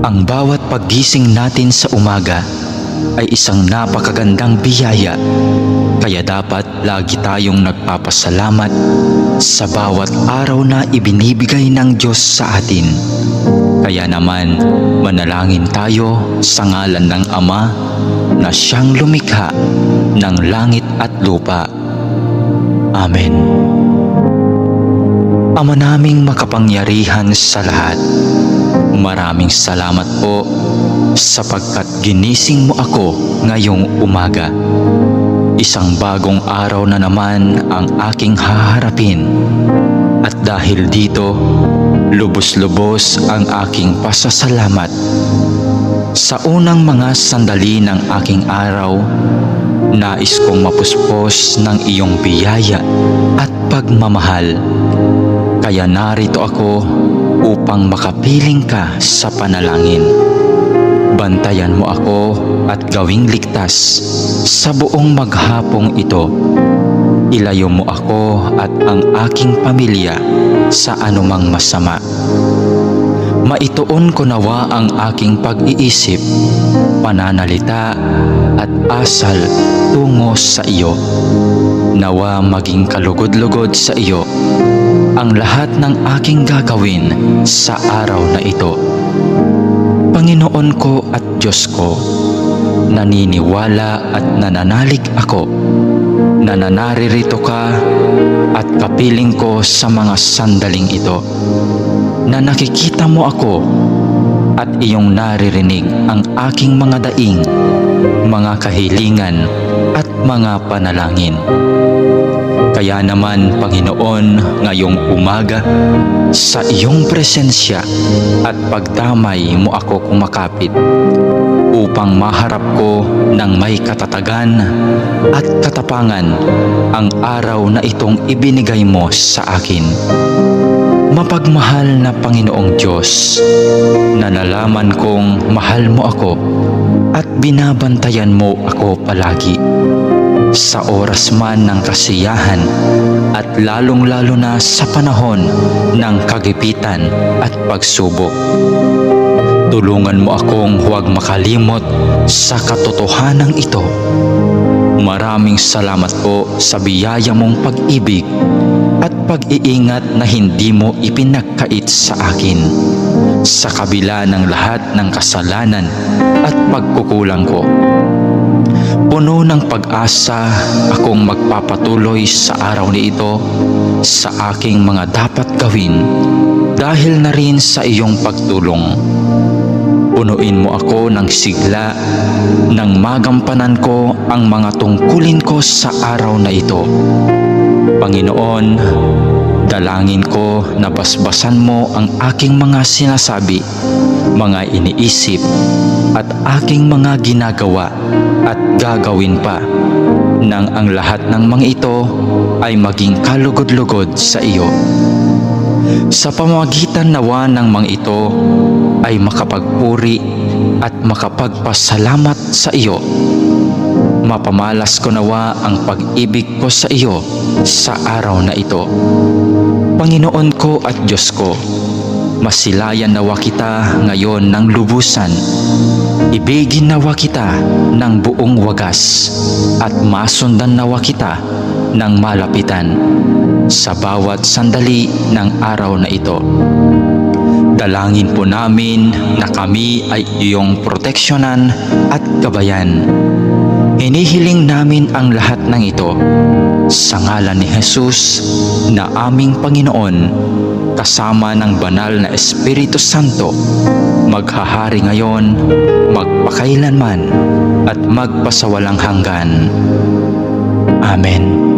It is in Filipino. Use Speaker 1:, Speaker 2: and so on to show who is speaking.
Speaker 1: Ang bawat paggising natin sa umaga ay isang napakagandang biyaya. Kaya dapat lagi tayong nagpapasalamat sa bawat araw na ibinibigay ng Diyos sa atin. Kaya naman, manalangin tayo sa ngalan ng Ama na siyang lumikha ng langit at lupa. Amen. Ama naming makapangyarihan sa lahat, maraming salamat po sapagkat ginising mo ako ngayong umaga. Isang bagong araw na naman ang aking haharapin. At dahil dito, lubos-lubos ang aking pasasalamat. Sa unang mga sandali ng aking araw, nais kong mapuspos ng iyong biyaya at pagmamahal. Kaya narito ako upang makapiling ka sa panalangin. Bantayan mo ako at gawing ligtas sa buong maghapong ito. Ilayo mo ako at ang aking pamilya sa anumang masama. Maituon ko nawa ang aking pag-iisip, pananalita at asal tungo sa iyo. Nawa maging kalugod-lugod sa iyo ang lahat ng aking gagawin sa araw na ito. Panginoon ko at Diyos ko, naniniwala at nananalig ako na nanaririto ka at kapiling ko sa mga sandaling ito na nakikita mo ako at iyong naririnig ang aking mga daing, mga kahilingan at mga panalangin. Kaya naman, Panginoon, ngayong umaga, sa iyong presensya at pagdamay mo ako kumakapit upang maharap ko ng may katatagan at katapangan ang araw na itong ibinigay mo sa akin. Mapagmahal na Panginoong Diyos, na nalaman kong mahal mo ako at binabantayan mo ako palagi sa oras man ng kasiyahan at lalong-lalo na sa panahon ng kagipitan at pagsubok. Tulungan mo akong huwag makalimot sa katotohanan ito. Maraming salamat po sa biyaya mong pag-ibig at pag-iingat na hindi mo ipinagkait sa akin sa kabila ng lahat ng kasalanan at pagkukulang ko. Puno ng pag-asa akong magpapatuloy sa araw ni ito sa aking mga dapat gawin dahil na rin sa iyong pagtulong. Punuin mo ako ng sigla nang magampanan ko ang mga tungkulin ko sa araw na ito. Panginoon, dalangin ko na basbasan mo ang aking mga sinasabi, mga iniisip at aking mga ginagawa at gagawin pa nang ang lahat ng mga ito ay maging kalugod-lugod sa iyo. Sa pamamagitan nawa ng mga ito ay makapagpuri at makapagpasalamat sa iyo. Mapamalas ko nawa ang pag-ibig ko sa iyo sa araw na ito. Panginoon ko at Diyos ko, masilayan nawa kita ngayon ng lubusan. Ibigin nawa kita ng buong wagas at masundan nawa kita ng malapitan sa bawat sandali ng araw na ito. Dalangin po namin na kami ay iyong proteksyonan at gabayan. Hinihiling namin ang lahat ng ito sa ngalan ni Jesus na aming Panginoon kasama ng banal na Espiritu Santo maghahari ngayon, magpakailanman at magpasawalang hanggan. Amen.